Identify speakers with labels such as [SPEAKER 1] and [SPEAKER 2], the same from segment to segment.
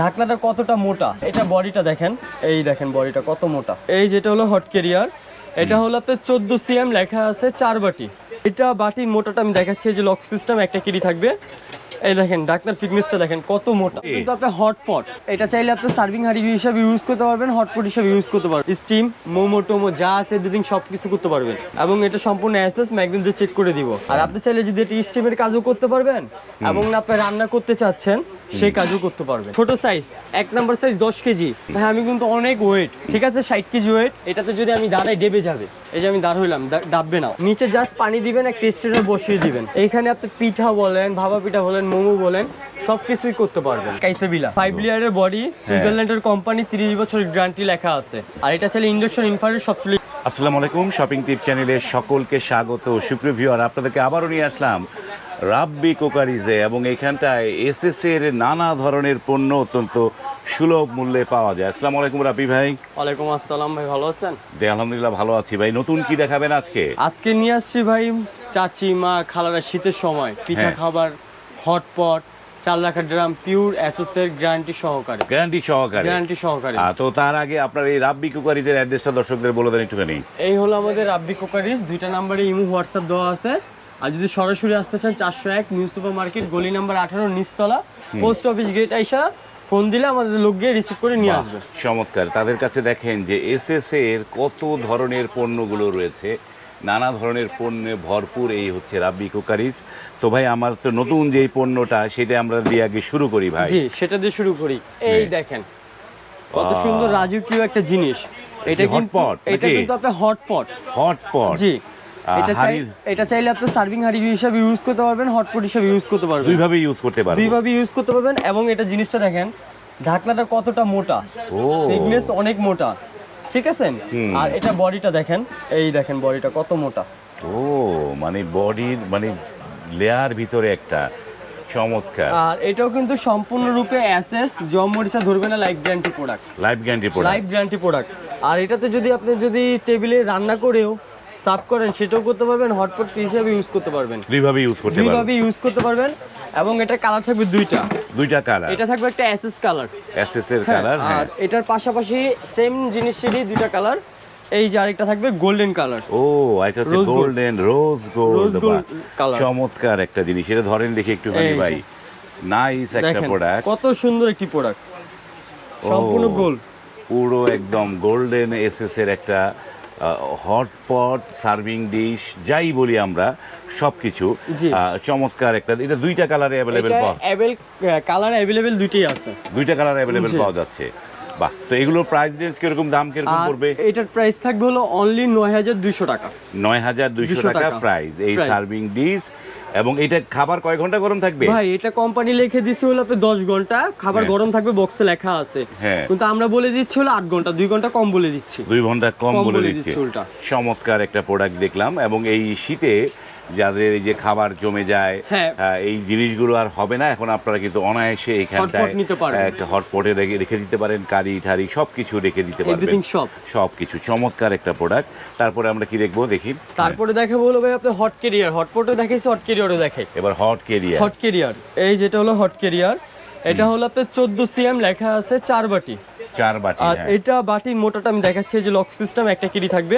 [SPEAKER 1] ঢাকনাটা কতটা মোটা? এটা বডিটা দেখেন। এই দেখেন বডিটা কত মোটা। এই যেটা হলো হট কেরিয়ার এটা হলো আপনার চোদ্দ সিএম লেখা আছে চার বাটি। এটা বাটির মোটাটা আমি দেখাচ্ছি যে লক সিস্টেম একটা কেরি থাকবে। এই দেখেন ডাকনার ফিটনেসটা দেখেন কত মোটা। কিন্তু আপনার হটপট এটা চাইলে আপনি সার্ভিং হাঁড়ি হিসাবে ইউজ করতে পারবেন হটপট হিসাবে ইউজ করতে পারবেন। স্টিম মোমো টোমো যা আছে দুদিন সব কিছু করতে পারবেন। এবং এটা সম্পূর্ণ অ্যাসেস ম্যাগনেট দিয়ে চেক করে দিব। আর আপনি চাইলে যদি এটা স্টিমের কাজও করতে পারবেন এবং আপনি রান্না করতে চাচ্ছেন সেই কাজও করতে পারবে। ছোট সাইজ এক নাম্বার সাইজ দশ কেজি। হ্যাঁ আমি কিন্তু অনেক ওয়েট ঠিক আছে? ষাট কেজি ওয়েট এটাতে যদি আমি দাঁড়াই ডেবে যাবে এই যে আমি দাঁড় হইলাম ডাববে না। নিচে জাস্ট পানি দিবেন এক টেস্টের বসিয়ে দিবেন। এইখানে আপনি পিঠা বলেন ভাবা পিঠা বলেন মোমো বলেন সব কিছুই করতে পারবেন। কাইসেবিলা ফাইভ লিয়ারের বডি সুইজারল্যান্ডের কোম্পানি তিরিশ বছরের গ্যারান্টি লেখা আছে। আর এটা চাইলে ইন্ডাকশন ইনফ্রারেড সবচেয়ে
[SPEAKER 2] আসসালামু আলাইকুম শপিং টিপ চ্যানেলে সকলকে স্বাগত। সুপ্রিভিউ আর আপনাদেরকে আবারও নিয়ে আসলাম রাব্বি কোকারিজে এবং এখানটায় এসএস এর নানা ধরনের পণ্য অত্যন্ত সুলভ মূল্যে পাওয়া যায়। আসসালামু আলাইকুম রাব্বি ভাই।
[SPEAKER 1] ওয়ালাইকুম আসসালাম ভাই ভালো আছেন?
[SPEAKER 2] জি আলহামদুলিল্লাহ ভালো আছি ভাই। নতুন কি দেখাবেন আজকে?
[SPEAKER 1] আজকে নিয়ে আসছি ভাই চাচি মা খালারা শীতের সময় পিঠা
[SPEAKER 2] হ্যাঁ।
[SPEAKER 1] খাবার হটপট চাল রাখা ড্রাম পিওর এসএস এর গ্যারান্টি সহকারে।
[SPEAKER 2] গ্যারান্টি সহকারে।
[SPEAKER 1] গ্যারান্টি সহকারে।
[SPEAKER 2] তো তার আগে আপনার এই রাব্বি কুকারিজের অ্যাড্রেসটা দর্শকদের বলে দেন একটুখানি।
[SPEAKER 1] এই হলো আমাদের রাব্বি কোকারিজ দুইটা নাম্বারে ইমো হোয়াটসঅ্যাপ দেওয়া আছে। আর যদি সরাসরি আসতে চান চারশো এক নিউ সুপার মার্কেট গলি নাম্বার আঠারো নিচতলা পোস্ট অফিস গেট আইসা ফোন দিলে আমাদের লোক গিয়ে রিসিভ করে নিয়ে আসবে।
[SPEAKER 2] চমৎকার। তাদের কাছে দেখেন যে এসএস এর কত ধরনের পণ্যগুলো রয়েছে। নানা ধরনের পণ্যে ভরপুর এই হচ্ছে রাব্বি কুকারিজ। তো ভাই আমার তো নতুন যে পণ্যটা সেটা আমরা দিয়ে আগে শুরু করি ভাই।
[SPEAKER 1] জি সেটা দিয়ে শুরু করি। এই
[SPEAKER 2] হ্যাঁ।
[SPEAKER 1] দেখেন কত সুন্দর রাজকীয় একটা জিনিস। এটা কিন্তু এটা? কিন্তু আপনার হটপট
[SPEAKER 2] হটপট
[SPEAKER 1] জি। এটা চাই এটা চাইলে আপনি সার্ভিং হাঁড়ি হিসাবে ইউজ করতে পারবেন হটপট হিসাবে ইউজ করতে পারবেন।
[SPEAKER 2] দুইভাবে ইউজ করতে পারব।
[SPEAKER 1] দুইভাবে ইউজ করতে পারবেন এবং এটা জিনিসটা দেখেন ঢাকনাটা কতটা মোটা।
[SPEAKER 2] ও।
[SPEAKER 1] থিকনেস অনেক মোটা। ঠিক আছে? আর এটা বডিটা দেখেন এই দেখেন বডিটা কত মোটা।
[SPEAKER 2] ও মানে বডির মানে লেয়ার ভিতরে একটা চমৎকার।
[SPEAKER 1] আর এটাও কিন্তু সম্পূর্ণরূপে অ্যাসেস জম মরিচা ধরবে না life guarantee product
[SPEAKER 2] life guarantee product
[SPEAKER 1] life guarantee product আর এটাতে যদি আপনি যদি টেবিলে রান্না করেও সার্ভ করেন সেটাও করতে পারবেন হটপট হিসেবে ইউজ করতে পারবেন।
[SPEAKER 2] দুইভাবে ইউজ করতে পারব
[SPEAKER 1] দুইভাবে ইউজ করতে পারবেন এবং এটা কালার থাকবে দুইটা।
[SPEAKER 2] দুইটা কালার
[SPEAKER 1] এটা থাকবে একটা অ্যাসেস কালার
[SPEAKER 2] এসএস এর কালার হ্যাঁ।
[SPEAKER 1] আর এটার পাশাপাশি সেম জিনিসেরই দুইটা কালার এই যে আরেকটা থাকবে গোল্ডেন কালার
[SPEAKER 2] ও এটা হচ্ছে গোল্ডেন রোজ গোল্ড
[SPEAKER 1] color।
[SPEAKER 2] চমৎকার একটা জিনিস। এটা ধরেন দেখি
[SPEAKER 1] একটু।
[SPEAKER 2] ভাই। নাইস একটা প্রোডাক্ট
[SPEAKER 1] কত সুন্দর একটি প্রোডাক্ট সম্পূর্ণ গোল
[SPEAKER 2] পুরো একদম গোল্ডেন এসএস এর একটা হটপট সার্ভিং ডিশ যাই বলি আমরা সবকিছু। কিছু চমৎকার একটা এটা দুইটা কালারে অ্যাভেলেবেল পাওয়া
[SPEAKER 1] কালার অ্যাভেলেবেল দুইটাই আছে।
[SPEAKER 2] দুইটা কালার অ্যাভেলেবেল পাওয়া যাচ্ছে। বাহ তো এগুলোর প্রাইস রেঞ্জ কীরকম দাম কীরকম পড়বে?
[SPEAKER 1] এটার প্রাইস থাকবে হলো অনলি নয় হাজার দুইশো টাকা।
[SPEAKER 2] নয় হাজার দুইশো টাকা প্রাইস এই সার্ভিং ডিশ এবং এটা খাবার কয় ঘণ্টা গরম থাকবে?
[SPEAKER 1] ভাই এটা কোম্পানি লিখে দিছে হলো আপনি দশ ঘণ্টা খাবার
[SPEAKER 2] হ্যাঁ।
[SPEAKER 1] গরম থাকবে বক্সে লেখা আছে।
[SPEAKER 2] হ্যাঁ।
[SPEAKER 1] কিন্তু আমরা বলে দিচ্ছি হলো 8 ঘণ্টা 2 ঘণ্টা কম বলে দিচ্ছি।
[SPEAKER 2] 2 ঘণ্টা কম বলে দিচ্ছে। চমৎকার একটা প্রোডাক্ট দেখলাম এবং এই শীতে যাদের এই যে খাবার জমে যায়
[SPEAKER 1] হ্যাঁ।
[SPEAKER 2] এই জিনিসগুলো আর হবে না। এখন আপনারা কিন্তু অনায়াসে
[SPEAKER 1] পারবেন।
[SPEAKER 2] একটা হটপটে রেখে রেখে দিতে পারেন। কারি ঠারি সব কিছু রেখে দিতে পারবেন।
[SPEAKER 1] সব
[SPEAKER 2] কিছু চমৎকার একটা প্রোডাক্ট তারপরে আমরা কি দেখব? দেখি।
[SPEAKER 1] তারপরে দেখাবো হলো ভাই আপনি হট কেরিয়ার হটপটও দেখাইছি হট কেরিয়ারও দেখাই।
[SPEAKER 2] এবার হট কেরিয়ার
[SPEAKER 1] হট কেরিয়ার এই যেটা হলো হট কেরিয়ার এটা হলো আপনার চোদ্দ সিএম লেখা আছে চার বাটি।
[SPEAKER 2] চার বাটি
[SPEAKER 1] আর
[SPEAKER 2] হ্যাঁ।
[SPEAKER 1] এটা বাটির মোটাটা আমি দেখাচ্ছি যে লক সিস্টেম একটা কেরি থাকবে।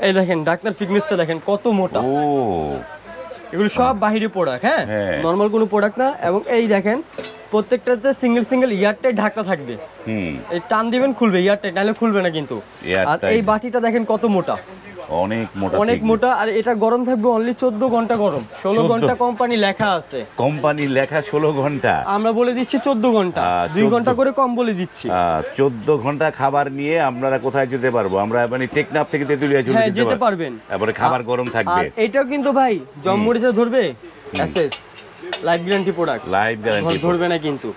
[SPEAKER 1] এই দেখেন ডাক্তার ফিটনেসটা দেখেন কত মোটা।
[SPEAKER 2] ও।
[SPEAKER 1] এগুলো সব বাহিরে প্রোডাক্ট হ্যাঁ?
[SPEAKER 2] হ্যাঁ।
[SPEAKER 1] নর্মাল কোনো প্রোডাক্ট না এবং এই দেখেন প্রত্যেকটাতে সিঙ্গেল সিঙ্গেল ইয়ারটাই ঢাকা থাকবে।
[SPEAKER 2] হুম।
[SPEAKER 1] এই টান দিবেন খুলবে ইয়ারটাই নাহলে খুলবে না কিন্তু। আর এই বাটিটা দেখেন কত মোটা।
[SPEAKER 2] অনেক মোটা
[SPEAKER 1] অনেক মোটা আর এটা গরম থাকবে অনলি চোদ্দ ঘণ্টা গরম। ষোলো ঘণ্টা কোম্পানি লেখা আছে।
[SPEAKER 2] কোম্পানির লেখা ষোলো ঘণ্টা।
[SPEAKER 1] আমরা বলে দিচ্ছি চোদ্দ ঘণ্টা।
[SPEAKER 2] আহ,
[SPEAKER 1] দুই ঘণ্টা করে কম বলে দিচ্ছি।
[SPEAKER 2] চোদ্দ ঘণ্টা খাবার নিয়ে আপনারা কোথায় যেতে পারব? আমরা মানে টেকনাফ থেকে তেতুলিয়া চলে
[SPEAKER 1] হ্যাঁ
[SPEAKER 2] যেতে
[SPEAKER 1] পারবেন।
[SPEAKER 2] তারপরে খাবার গরম থাকবে।
[SPEAKER 1] এটাও কিন্তু ভাই জম্মরিচা ধরবে? SS life guarantee product
[SPEAKER 2] live guarantee
[SPEAKER 1] ধরবে না কিন্তু।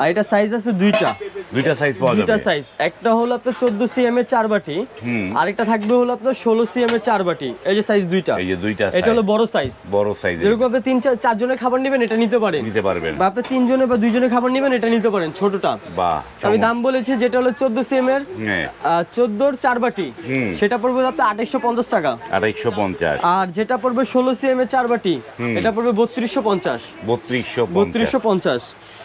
[SPEAKER 1] আর এটা সাইজ আছে দুইটা।
[SPEAKER 2] দুইটা সাইজ পাওয়া
[SPEAKER 1] দুইটা সাইজ একটা হলো আপনার চোদ্দ সিএম এর চার বাটি। আরেকটা থাকবে হলো আপনার ষোলো সিএম এর চার বাটি। এই যে সাইজ দুইটা।
[SPEAKER 2] এই যে দুইটা
[SPEAKER 1] এটা হলো বড় সাইজ
[SPEAKER 2] বড় সাইজ
[SPEAKER 1] যেরকম আপনি তিন চার চারজনের খাবার নেবেন এটা নিতে পারেন।
[SPEAKER 2] নিতে পারবেন।
[SPEAKER 1] বা আপনি তিনজনে বা খাবার নেবেন এটা নিতে পারেন ছোটটা।
[SPEAKER 2] বাহ
[SPEAKER 1] আমি দাম বলেছি যেটা হলো চোদ্দ সিএম এর
[SPEAKER 2] হ্যাঁ।
[SPEAKER 1] চোদ্দোর চার বাটি।
[SPEAKER 2] হুম।
[SPEAKER 1] সেটা পড়বে আপনার আঠাইশশো পঞ্চাশ টাকা।
[SPEAKER 2] আড়াইশো পঞ্চাশ।
[SPEAKER 1] আর যেটা পড়বে ষোলো সিএম এর চার বাটি এটা পড়বে বত্রিশশো পঞ্চাশ।
[SPEAKER 2] বত্রিশশো
[SPEAKER 1] বত্রিশশো পঞ্চাশ।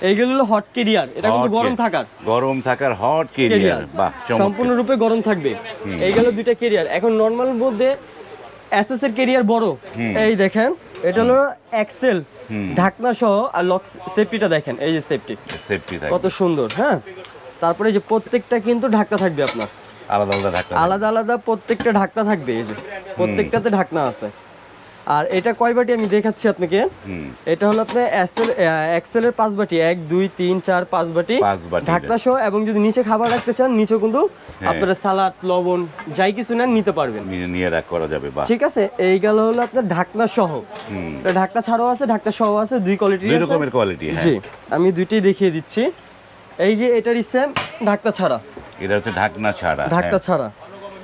[SPEAKER 1] এইগুলো হলো হট কেরিয়ার এটা কিন্তু গরম থাকার।
[SPEAKER 2] গরম থাকার হট কেরিয়ার বাহ
[SPEAKER 1] সম্পূর্ণরূপে গরম থাকবে। দুইটা কেরিয়ার এখন নর্মাল মধ্যে এসএস এর কেরিয়ার বড়। এই দেখেন এটা হলো এক্সেল ঢাকনা সহ আর লক সেফটিটা দেখেন এই যে সেফটি
[SPEAKER 2] সেফটি
[SPEAKER 1] কত সুন্দর হ্যাঁ? তারপরে যে প্রত্যেকটা কিন্তু ঢাকনা থাকবে আপনার।
[SPEAKER 2] আলাদা আলাদা ঢাকা
[SPEAKER 1] আলাদা আলাদা প্রত্যেকটা ঢাকনা থাকবে এই যে। প্রত্যেকটাতে ঢাকনা আছে। আর এটা কয় বাটি আমি দেখাচ্ছি আপনাকে? এটা হলো আপনার এক্সেল এক্সেলের পাঁচ বাটি। এক দুই তিন চার পাঁচ বাটি। ঢাকনা সহ এবং যদি নিচে খাবার রাখতে চান নিচেও কিন্তু
[SPEAKER 2] হ্যাঁ।
[SPEAKER 1] আপনারা সালাদ লবণ যাই কিছু নেন নিতে পারবেন।
[SPEAKER 2] নিয়ে রাখ করা যাবে
[SPEAKER 1] ঠিক আছে? এই গেল হলো আপনার ঢাকনা সহ। এটা ঢাকনা ছাড়াও আছে ঢাকনা সহ আছে দুই কোয়ালিটি
[SPEAKER 2] দুই রকমের কোয়ালিটি
[SPEAKER 1] জি
[SPEAKER 2] হ্যাঁ
[SPEAKER 1] আমি দুইটাই দেখিয়ে দিচ্ছি। এই যে এটারই সেম ঢাকনা ছাড়া।
[SPEAKER 2] এটা হচ্ছে ঢাকনা ছাড়া
[SPEAKER 1] ঢাকনা
[SPEAKER 2] হ্যাঁ,
[SPEAKER 1] ছাড়া।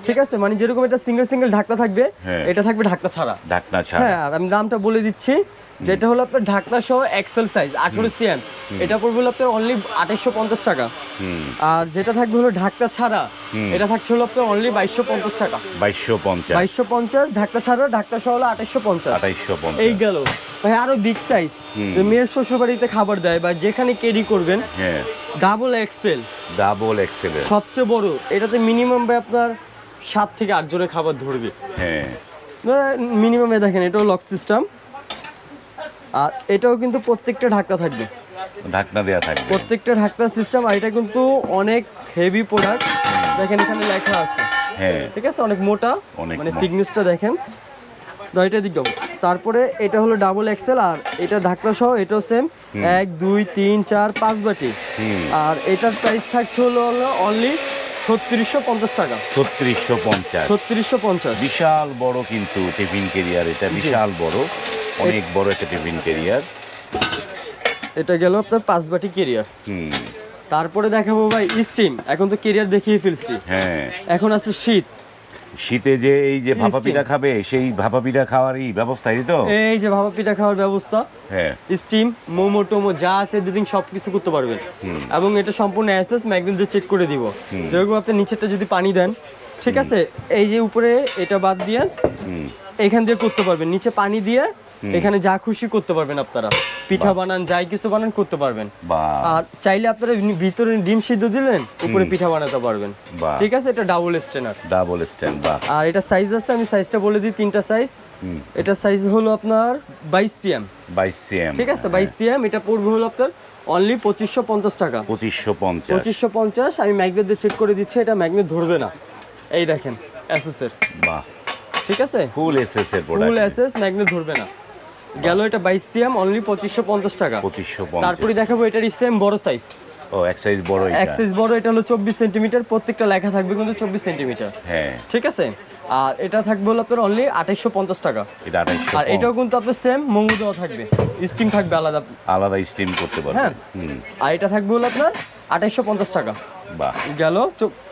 [SPEAKER 1] ঠিক আছে মানে যেরকম এটা সিঙ্গেল সিঙ্গেল ঢাকনা থাকবে
[SPEAKER 2] হ্যাঁ।
[SPEAKER 1] এটা থাকবে ঢাকনা ছাড়া।
[SPEAKER 2] ঢাকনা ছাড়া।
[SPEAKER 1] হ্যাঁ আর আমি দামটা বলে দিচ্ছি যেটা হলো আপনার ঢাকনা সহ এক্সেল সাইজ আঠারো সিএম এটা পড়বে হলো আপনার অনলি আঠাইশশো পঞ্চাশ টাকা। আর যেটা থাকবে হলো ঢাকনা ছাড়া এটা থাকছে হলো আপনার অনলি বাইশশো পঞ্চাশ টাকা।
[SPEAKER 2] বাইশশো পঞ্চাশ।
[SPEAKER 1] বাইশশো পঞ্চাশ ঢাকনা ছাড়া ঢাকনা সহ হলো আঠাইশশো পঞ্চাশ।
[SPEAKER 2] আঠাইশশো
[SPEAKER 1] এই
[SPEAKER 2] পঞ্চাশ
[SPEAKER 1] গেল। ভাই আরও বিগ সাইজ মেয়ের শ্বশুর বাড়িতে খাবার দেয় বা যেখানে ক্যারি করবেন ডাবল এক্সেল
[SPEAKER 2] ডাবল এক্সেলের
[SPEAKER 1] সবচেয়ে বড় এটাতে মিনিমাম ভাই আপনার সাত থেকে আট জনের খাবার ধরবে।
[SPEAKER 2] হ্যাঁ।
[SPEAKER 1] মিনিমামে দেখেন এটাও লক সিস্টেম আর এটাও কিন্তু প্রত্যেকটা ঢাকনা থাকবে।
[SPEAKER 2] ঢাকনা দেয়া থাকবে।
[SPEAKER 1] প্রত্যেকটা ঢাকনা সিস্টেম আর এটা কিন্তু অনেক হেভি প্রোডাক্ট দেখেন এখানে লেখা আছে।
[SPEAKER 2] হ্যাঁ।
[SPEAKER 1] ঠিক আছে? অনেক মোটা মানে। থিকনেসটা দেখেন। দয়টা দিক দাও। তারপরে এটা হলো ডাবল এক্সেল আর এটা ঢাকনা সহ এটাও সেম এক দুই তিন চার পাঁচ বাটি। আর এটার প্রাইস থাকছে হলো অনলি ছত্রিশশো পঞ্চাশ টাকা।
[SPEAKER 2] ছত্রিশশো পঞ্চাশ।
[SPEAKER 1] ছত্রিশশো পঞ্চাশ।
[SPEAKER 2] বিশাল বড় কিন্তু টিফিন কেরিয়ার এটা বিশাল বড় অনেক বড় একটা টিফিন কেরিয়ার
[SPEAKER 1] এটা গেল আপনার পাঁচ বাটি কেরিয়ার
[SPEAKER 2] হুম।
[SPEAKER 1] তারপরে দেখাবো ভাই স্টিম। এখন তো কেরিয়ার দেখিয়ে ফেলছি।
[SPEAKER 2] হ্যাঁ।
[SPEAKER 1] এখন আছে শীত।
[SPEAKER 2] শীতে যে এই যে ভাপা পিঠা খাবে সেই ভাপা পিঠা খাওয়ারই ব্যবস্থা এই তো?
[SPEAKER 1] এই যে ভাপা পিঠা খাওয়ার ব্যবস্থা।
[SPEAKER 2] হ্যাঁ।
[SPEAKER 1] স্টিম মোমো টোমো যা আছে দুদিন সব কিছু করতে পারবেন। এবং এটা সম্পূর্ণ অ্যাসেস ম্যাগনেট দিয়ে চেক করে দিব। যেরকম আপনি নিচেরটা যদি পানি দেন ঠিক আছে? এই যে উপরে এটা বাদ দিয়ে এখান দিয়ে করতে পারবেন। নিচে পানি দিয়ে এখানে যা খুশি করতে পারবেন আপনারা। পিঠা বানান যাই কিছু বানান করতে পারবেন। আর চাইলে আপনারা ভিতরে ডিম সিদ্ধ দিলেন উপরে পিঠা বানাতে পারবেন। ঠিক আছে? এটা ডাবল স্টেনার
[SPEAKER 2] ডাবল স্ট্যান্ড
[SPEAKER 1] আর এটা সাইজ আছে আমি সাইজটা বলে দিই তিনটা সাইজ এটা সাইজ হলো আপনার বাইশ সিএম
[SPEAKER 2] বাইশ সিএম
[SPEAKER 1] ঠিক আছে? বাইশ সিএম এটা পড়বে হলো আপনার অনলি পঁচিশশো পঞ্চাশ টাকা।
[SPEAKER 2] পঁচিশশো পঞ্চাশ।
[SPEAKER 1] পঁচিশশো পঞ্চাশ আমি ম্যাগনেট দিয়ে চেক করে দিচ্ছি এটা ম্যাগনেট ধরবে না। এই দেখেন এসএস এর।
[SPEAKER 2] বাহ।
[SPEAKER 1] ঠিক আছে?
[SPEAKER 2] ফুল এসএস এর
[SPEAKER 1] ফুল এসএস ম্যাগনেট ধরবে না। গেল এটা বাইশ সিএম অনলি পঁচিশশো পঞ্চাশ টাকা।
[SPEAKER 2] পঁচিশশো
[SPEAKER 1] তারপরে দেখাবো এটারই সেম বড় সাইজ
[SPEAKER 2] ও এক সাইজ বড় এটা।
[SPEAKER 1] অ্যাক্সেস বড় এটা হলো চব্বিশ সেন্টিমিটার প্রত্যেকটা লেখা থাকবে কিন্তু চব্বিশ সেন্টিমিটার।
[SPEAKER 2] হ্যাঁ।
[SPEAKER 1] ঠিক আছে? আর এটা থাকবে হলো আপনার অনলি আঠাইশশো পঞ্চাশ টাকা। আর এটাও কিন্তু আপনার সেম মঙ্গু দেওয়া থাকবে। স্টিম থাকবে আলাদা।
[SPEAKER 2] আলাদা স্টিম করতে পারবে।
[SPEAKER 1] হ্যাঁ। আর এটা থাকবে হলো আপনার আঠাইশশো পঞ্চাশ টাকা।
[SPEAKER 2] বাহ।
[SPEAKER 1] গেল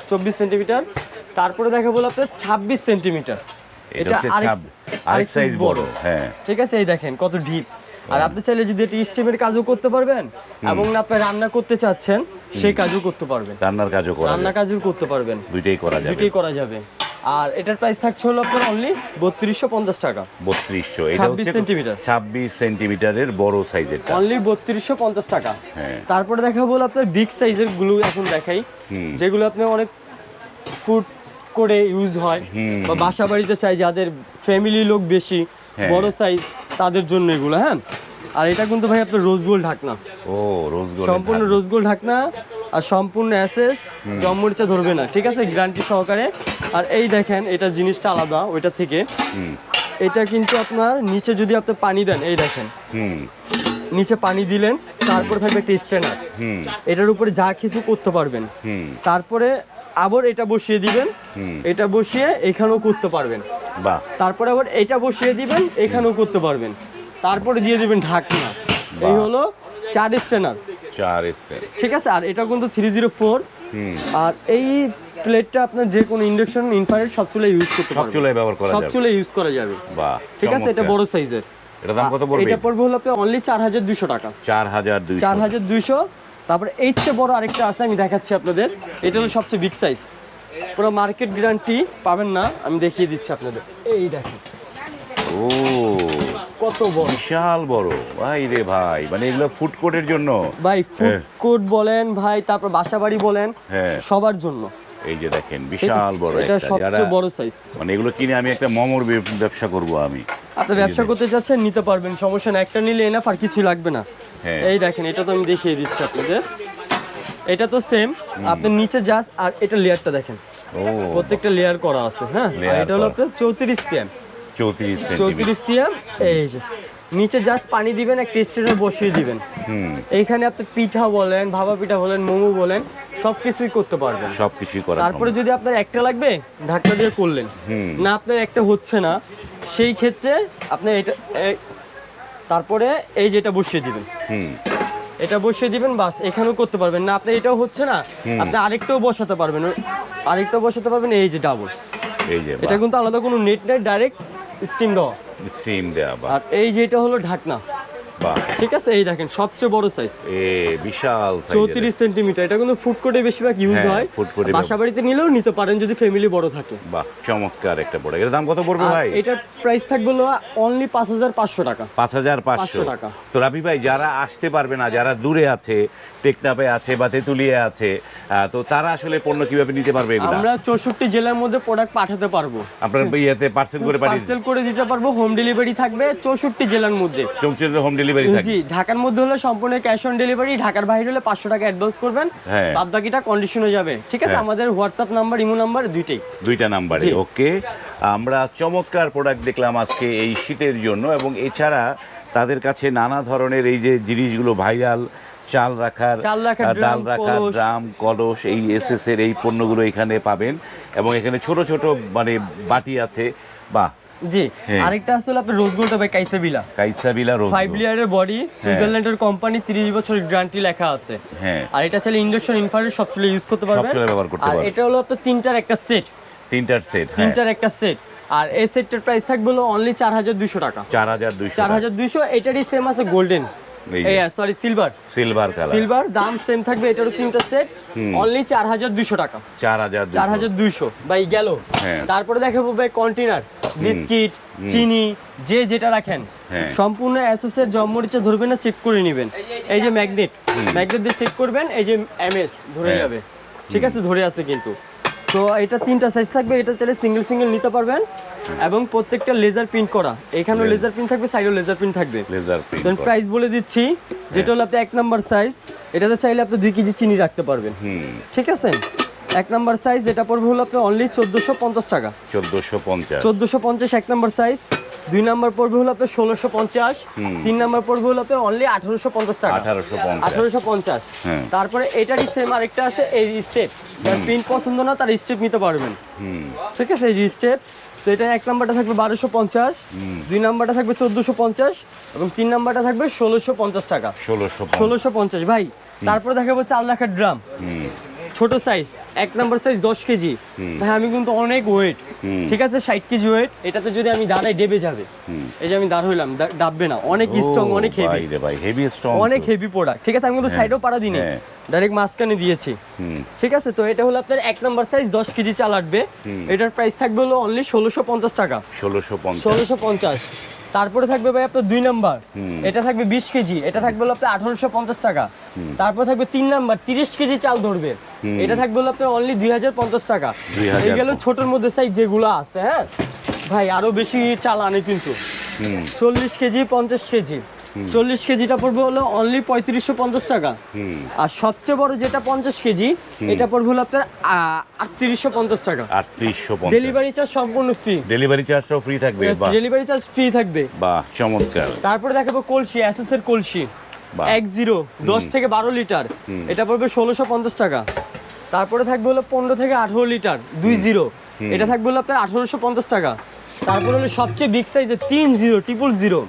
[SPEAKER 1] চব্বিশ সেন্টিমিটার। তারপরে দেখা বলো আপনার ছাব্বিশ সেন্টিমিটার।
[SPEAKER 2] এটা ছাব- আরেক সাইজ বড়। হ্যাঁ।
[SPEAKER 1] ঠিক আছে এই দেখেন কত ডিপ আর আপনি চাইলে যদি এটা স্টিমের কাজও করতে পারবেন এবং আপনি রান্না করতে চাচ্ছেন সেই কাজও করতে পারবেন।
[SPEAKER 2] রান্নার কাজও করা
[SPEAKER 1] রান্না কাজও করতে পারবেন।
[SPEAKER 2] দুইটাই করা যাবে।
[SPEAKER 1] দুটোই করা যাবে। আর এটার প্রাইস থাকছে হলো আপনার অনলি বত্রিশশো পঞ্চাশ টাকা।
[SPEAKER 2] বত্রিশশো এটা
[SPEAKER 1] 26
[SPEAKER 2] হচ্ছে
[SPEAKER 1] সেন্টিমিটার।
[SPEAKER 2] ছাব্বিশ সেন্টিমিটারের বড় সাইজের
[SPEAKER 1] অনলি বত্রিশশো পঞ্চাশ টাকা।
[SPEAKER 2] হ্যাঁ।
[SPEAKER 1] তারপরে দেখা বলো আপনার বিগ সাইজেরগুলো এখন দেখাই। যেগুলো আপনি অনেক ফুড করে ইউজ হয় বা বাসা বাড়িতে চাই যাদের ফ্যামিলি লোক বেশি
[SPEAKER 2] হ্যাঁ।
[SPEAKER 1] বড় সাইজ তাদের জন্য এগুলো হ্যাঁ? আর এটা কিন্তু ভাই আপনার রোজগোল ঢাকনা।
[SPEAKER 2] ও রোজগোল
[SPEAKER 1] সম্পূর্ণ রোজগোল ঢাকনা আর সম্পূর্ণ অ্যাসেস জম্মরিচা ধরবে না ঠিক আছে? গ্যারান্টি সহকারে। আর এই দেখেন এটা জিনিসটা আলাদা ওইটা থেকে। এটা কিন্তু আপনার নিচে যদি আপনি পানি দেন এই দেখেন। নিচে পানি দিলেন তারপরে থাকবে একটা স্ট্যান্ডার এটার উপরে যা কিছু করতে পারবেন। তারপরে আবার এটা বসিয়ে দিবেন। এটা বসিয়ে এখানেও করতে পারবেন।
[SPEAKER 2] বাহ।
[SPEAKER 1] তারপরে আবার এটা বসিয়ে দিবেন এখানেও করতে পারবেন। তারপরে দিয়ে দিবেন ঢাকনা। এই হলো চার স্ট্যানার।
[SPEAKER 2] চার স্ট্যানার।
[SPEAKER 1] ঠিক আছে? আর এটা কিন্তু থ্রি জিরো ফোর আর এই প্লেটটা আপনার যে কোনো ইন্ডাকশন ইনফ্রারেড সব চুলে ইউজ করতে পারবেন।
[SPEAKER 2] সব চুলে ব্যবহার করা যাবে।
[SPEAKER 1] সব চুলে ইউজ করা যাবে।
[SPEAKER 2] বাহ
[SPEAKER 1] ঠিক আছে? এটা বড় সাইজের
[SPEAKER 2] এটা দাম কত পড়বে?
[SPEAKER 1] এটা পড়বে হলো আপনি অনলি 4200 টাকা। 4200 4200 তারপরে এর চেয়ে বড় আরেকটা আছে আমি দেখাচ্ছি আপনাদের। এটা হলো সবচেয়ে বিগ সাইজ পুরো মার্কেট গ্যারান্টি পাবেন না আমি দেখিয়ে দিচ্ছি আপনাদের। এই দেখেন।
[SPEAKER 2] ও
[SPEAKER 1] কত বড়।
[SPEAKER 2] বিশাল বড়। ভাই রে ভাই মানে এগুলো ফুড কোর্টের জন্য?
[SPEAKER 1] ভাই ফুড
[SPEAKER 2] হ্যাঁ।
[SPEAKER 1] কোর্ট বলেন ভাই তারপর বাসা বাড়ি বলেন
[SPEAKER 2] হ্যাঁ।
[SPEAKER 1] সবার জন্য।
[SPEAKER 2] এই যে দেখেন বিশাল বড়
[SPEAKER 1] এটা সবচেয়ে বড় সাইজ
[SPEAKER 2] মানে এগুলো কিনে আমি একটা মোমোর ব্যবসা করব আমি।
[SPEAKER 1] আপনি ব্যবসা করতে চাচ্ছেন নিতে পারবেন সমস্যা না একটা নিলে এনাফ আর কিছু লাগবে না।
[SPEAKER 2] হ্যাঁ।
[SPEAKER 1] এই দেখেন এটা তো আমি দেখিয়ে দিচ্ছি আপনাদের। এটা তো সেম আপনি নিচে জাস্ট আর এটা লেয়ারটা দেখেন। প্রত্যেকটা লেয়ার করা আছে হ্যাঁ? এটা হলো। আপনার চৌত্রিশ সিএম
[SPEAKER 2] চৌত্রিশ
[SPEAKER 1] সিএম এই যে। নিচে জাস্ট পানি দিবেন একটা স্টেনে বসিয়ে দিবেন।
[SPEAKER 2] হুম।
[SPEAKER 1] এইখানে আপনি পিঠা বলেন ভাবা পিঠা বলেন মোমো বলেন সব কিছুই করতে পারবেন।
[SPEAKER 2] সব কিছুই করা
[SPEAKER 1] তারপরে যদি আপনার একটা লাগবে ঢাকনা দিয়ে করলেন।
[SPEAKER 2] হুম।
[SPEAKER 1] না আপনার একটা হচ্ছে না সেই ক্ষেত্রে আপনি এটা তারপরে এই যেটা বসিয়ে দিবেন।
[SPEAKER 2] হুম।
[SPEAKER 1] এটা বসিয়ে দিবেন বাস এখানেও করতে পারবেন না। আপনি এটাও হচ্ছে না আপনি আরেকটাও বসাতে পারবেন। আরেকটাও বসাতে পারবেন এই যে ডাবল
[SPEAKER 2] এই যে
[SPEAKER 1] এটা কিন্তু আলাদা কোনো নেট নেই ডাইরেক্ট স্টিম দেওয়া।
[SPEAKER 2] স্টিম দেওয়া
[SPEAKER 1] আর এই যে এটা হলো ঢাকনা। ঠিক আছে এই দেখেন সবচেয়ে বড় সাইজ
[SPEAKER 2] এ বিশাল।
[SPEAKER 1] চৌত্রিশ সেন্টিমিটার এটা কিন্তু ফুড কোর্টে বেশিরভাগ ইউজ
[SPEAKER 2] হ্যাঁ,
[SPEAKER 1] হয়।
[SPEAKER 2] court এ
[SPEAKER 1] বাসা বাড়িতে নিলেও নিতে পারেন যদি ফ্যামিলি বড় থাকে।
[SPEAKER 2] বাহ চমৎকার একটা বড়। এর দাম কত পড়বে ভাই?
[SPEAKER 1] এটার প্রাইস থাকবে অনলি পাঁচ হাজার পাঁচশো টাকা।
[SPEAKER 2] পাঁচ হাজার পাঁচশো।
[SPEAKER 1] টাকা।
[SPEAKER 2] তো রাবি ভাই যারা আসতে পারবে না যারা দূরে আছে টেকনাপে আছে বা তেঁতুলিয়ে আছে তো তারা আসলে পণ্য কীভাবে নিতে পারবে এগুলা?
[SPEAKER 1] আমরা চৌষট্টি জেলার মধ্যে প্রোডাক্ট পাঠাতে পারব।
[SPEAKER 2] আপনার ইয়েতে পার্সেল করে পাঠিয়ে
[SPEAKER 1] পার্সেল করে দিতে পারব হোম ডেলিভারি থাকবে চৌষট্টি জেলার মধ্যে।
[SPEAKER 2] চৌচুরের হোম ডেলিভারি থাকে
[SPEAKER 1] জি ঢাকার মধ্যে হলে সম্পূর্ণ ক্যাশ অন ডেলিভারি ঢাকার বাইরে হলে পাঁচশো টাকা অ্যাডভান্স করবেন। বাদ বাকিটা কন্ডিশনে যাবে। ঠিক আছে?
[SPEAKER 2] হ্যাঁ।
[SPEAKER 1] আমাদের হোয়াটসঅ্যাপ নাম্বার ইমো নাম্বার দুইটাই।
[SPEAKER 2] দুইটা নাম্বারে ওকে আমরা চমৎকার প্রোডাক্ট দেখলাম আজকে এই শীতের জন্য এবং এছাড়া তাদের কাছে নানা ধরনের এই যে জিনিসগুলো ভাইরাল চাল রাখার ডাল রাখার
[SPEAKER 1] কলস।
[SPEAKER 2] ড্রাম কলস এই এসএস এর এই পণ্যগুলো এখানে পাবেন। এবং এখানে ছোট ছোট মানে বাটি আছে। বা
[SPEAKER 1] জি।
[SPEAKER 2] হ্যাঁ।
[SPEAKER 1] আরেকটা আসলে আপনার রোজ গোল্ড হবে কাইসেবিলা
[SPEAKER 2] কাইসাবিলা রোজ
[SPEAKER 1] ফাইভ লিয়ারের বডি সুইজারল্যান্ডের কোম্পানি তিরিশ বছরের গ্যারান্টি লেখা আছে।
[SPEAKER 2] হ্যাঁ।
[SPEAKER 1] আর এটা চাইলে ইন্ডাকশন ইনফ্রারেড সব ইউজ করতে পারবেন।
[SPEAKER 2] সবচেয়ে ব্যবহার করতে
[SPEAKER 1] আর এটা হলো আপনার তিনটার একটা সেট
[SPEAKER 2] তিনটার সেট হ্যাঁ।
[SPEAKER 1] তিনটার একটা সেট আর এই সেটটার প্রাইস থাকবে হলো অনলি চার হাজার দুশো টাকা।
[SPEAKER 2] চার হাজার দুইশো
[SPEAKER 1] চার হাজার দুইশো এটারই সেম আছে গোল্ডেন
[SPEAKER 2] এই
[SPEAKER 1] sorry silver
[SPEAKER 2] silver colour
[SPEAKER 1] silver দাম সেম থাকবে এটারও তিনটা সেট অনলি চার হাজার দুশো টাকা।
[SPEAKER 2] চার হাজার
[SPEAKER 1] চার হাজার দুইশো বাই গেল।
[SPEAKER 2] হ্যাঁ।
[SPEAKER 1] তারপরে দেখাবো ভাই কন্টেনার বিস্কিট চিনি যে যেটা রাখেন।
[SPEAKER 2] হ্যাঁ।
[SPEAKER 1] সম্পূর্ণ এসএস এর জমমরিচে ধরবেন না চেক করে নেবেন। এই যে ম্যাগনেট ম্যাগনেট দিয়ে চেক করবেন এই যে এমএস ধরে
[SPEAKER 2] হ্যাঁ।
[SPEAKER 1] যাবে। ঠিক আছে ধরে আছে কিন্তু। তো এটা তিনটা সাইজ থাকবে এটা চাইলে সিঙ্গেল সিঙ্গেল নিতে পারবেন। এবং প্রত্যেকটা লেজার প্রিন্ট করা। এখানেও লেজার প্রিন্ট থাকবে সাইডেও লেজার প্রিন্ট থাকবে।
[SPEAKER 2] লেজার
[SPEAKER 1] দেন
[SPEAKER 2] প্রিন্ট
[SPEAKER 1] প্রাইস বলে দিচ্ছি যেটা হলো আপনি এক নাম্বার সাইজ এটাতে চাইলে আপনি দুই কেজি চিনি রাখতে পারবেন। ঠিক আছে? এক নাম্বার সাইজ যেটা পড়বে হলো আপনি অনলি চোদ্দোশো পঞ্চাশ টাকা।
[SPEAKER 2] চোদ্দোশো পঞ্চাশ।
[SPEAKER 1] চোদ্দোশো পঞ্চাশ এক নাম্বার সাইজ দুই নাম্বার পড়বে হলো আপনার ষোলোশো পঞ্চাশ তিন নাম্বার পড়বে হলো আপনার অনলি আঠারোশো পঞ্চাশ টাকা।
[SPEAKER 2] আঠারোশো পঞ্চাশ। হ্যাঁ।
[SPEAKER 1] তারপরে এটারই সেম আরেকটা আছে এই স্টেপ যার প্রিন্ট পছন্দ না তার স্টেপ নিতে পারবেন। ঠিক আছে এই যে স্টেপ তো এটা এক নাম্বারটা থাকবে বারোশো পঞ্চাশ দুই নাম্বারটা থাকবে চোদ্দোশো পঞ্চাশ এবং তিন নাম্বারটা থাকবে ষোলোশো পঞ্চাশ টাকা।
[SPEAKER 2] ষোলোশো
[SPEAKER 1] ষোলোশো পঞ্চাশ ভাই। তারপরে দেখাবো চাল রাখার ড্রাম ছোট সাইজ এক নাম্বার সাইজ দশ কেজি। ভাই আমি কিন্তু অনেক ওয়েট ঠিক আছে? ষাট কেজি ওয়েট এটাতে যদি আমি দাঁড়াই ডেবে যাবে এই যে আমি দাঁড় হইলাম ডাববে না। অনেক স্ট্রং অনেক হেভি
[SPEAKER 2] ভাই হেভি স্ট্রং
[SPEAKER 1] অনেক হেভি প্রোডাক্ট ঠিক আছে? আমি কিন্তু সাইডও পাড়া দিই
[SPEAKER 2] হ্যাঁ।
[SPEAKER 1] ডাইরেক্ট মাঝখানে দিয়েছি। ঠিক আছে? তো এটা হলো আপনার এক নাম্বার সাইজ দশ কেজি চাল আটবে। এটার প্রাইস থাকবে হলো অনলি ষোলোশো পঞ্চাশ টাকা।
[SPEAKER 2] ষোলোশো পঞ্চাশ।
[SPEAKER 1] ষোলোশো পঞ্চাশ। তারপরে থাকবে ভাই আপনার দুই নাম্বার। এটা থাকবে বিশ কেজি এটা থাকবে হলো আপনার আঠারোশো পঞ্চাশ টাকা। তারপরে থাকবে তিন নাম্বার তিরিশ কেজি চাল ধরবে। এটা থাকবে হলো আপনার অনলি দুই হাজার পঞ্চাশ টাকা। এই গেল ছোটোর মধ্যে সাইজ যেগুলো আছে হ্যাঁ? ভাই আরও বেশি চাল আনে কিন্তু। চল্লিশ কেজি পঞ্চাশ কেজি। চল্লিশ কেজিটা পড়বে হলো অনলি পঁয়ত্রিশশো পঞ্চাশ টাকা। আর সবচেয়ে বড় যেটা পঞ্চাশ কেজি এটা পড়বে হলো আপনার আটত্রিশশো পঞ্চাশ টাকা।
[SPEAKER 2] আটত্রিশশো
[SPEAKER 1] ডেলিভারি চার্জ সম্পূর্ণ ফ্রি
[SPEAKER 2] ডেলিভারি চার্জটাও ফ্রি থাকবে
[SPEAKER 1] ডেলিভারি চার্জ ফ্রি থাকবে।
[SPEAKER 2] বাহ চমৎকার।
[SPEAKER 1] তারপরে দেখাবো কলসি এসএস এর কলসি। এক জিরো দশ থেকে বারো লিটার। এটা পড়বে ষোলোশো পঞ্চাশ টাকা। তারপরে থাকবে হলো পনেরো থেকে আঠারো লিটার দুই জিরো। এটা থাকবে হলো আপনার আঠারোশো পঞ্চাশ টাকা। তারপর হলো সবচেয়ে বিগ সাইজের তিন জিরো ট্রিপল জিরো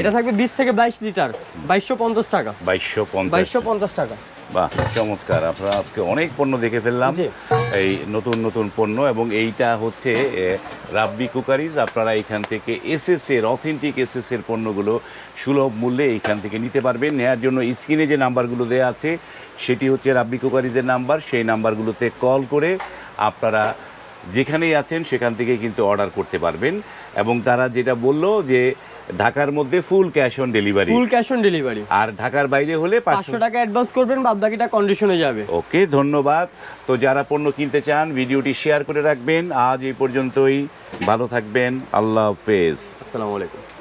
[SPEAKER 1] এটা থাকবে বিশ থেকে বাইশ লিটার বাইশশো পঞ্চাশ টাকা।
[SPEAKER 2] বাইশশো
[SPEAKER 1] বাইশশো পঞ্চাশ টাকা।
[SPEAKER 2] বাহ চমৎকার। আপনারা আজকে অনেক পণ্য দেখে ফেললাম। এই নতুন নতুন পণ্য এবং এইটা হচ্ছে রাব্বি কুকারিজ। আপনারা এখান থেকে এসএস এর অথেন্টিক এসএস এর পণ্যগুলো সুলভ মূল্যে এইখান থেকে নিতে পারবেন। নেয়ার জন্য স্ক্রিনে যে নাম্বারগুলো দেওয়া আছে সেটি হচ্ছে রাব্বি কুকারিজের নাম্বার। সেই নাম্বারগুলোতে কল করে আপনারা যেখানেই আছেন সেখান থেকে কিন্তু অর্ডার করতে পারবেন। এবং তারা যেটা বলল যে ঢাকার মধ্যে full cash on delivery
[SPEAKER 1] full cash on delivery
[SPEAKER 2] আর ঢাকার বাইরে হলে
[SPEAKER 1] পাঁচশো টাকা অ্যাডভান্স করবেন বাদ বাকিটা কন্ডিশনে যাবে।
[SPEAKER 2] ওকে ধন্যবাদ। তো যারা পণ্য কিনতে চান ভিডিওটি শেয়ার করে রাখবেন। আজ এই পর্যন্তই। ভালো থাকবেন। আল্লাহ হাফেজ।
[SPEAKER 1] আসসালামু আলাইকুম।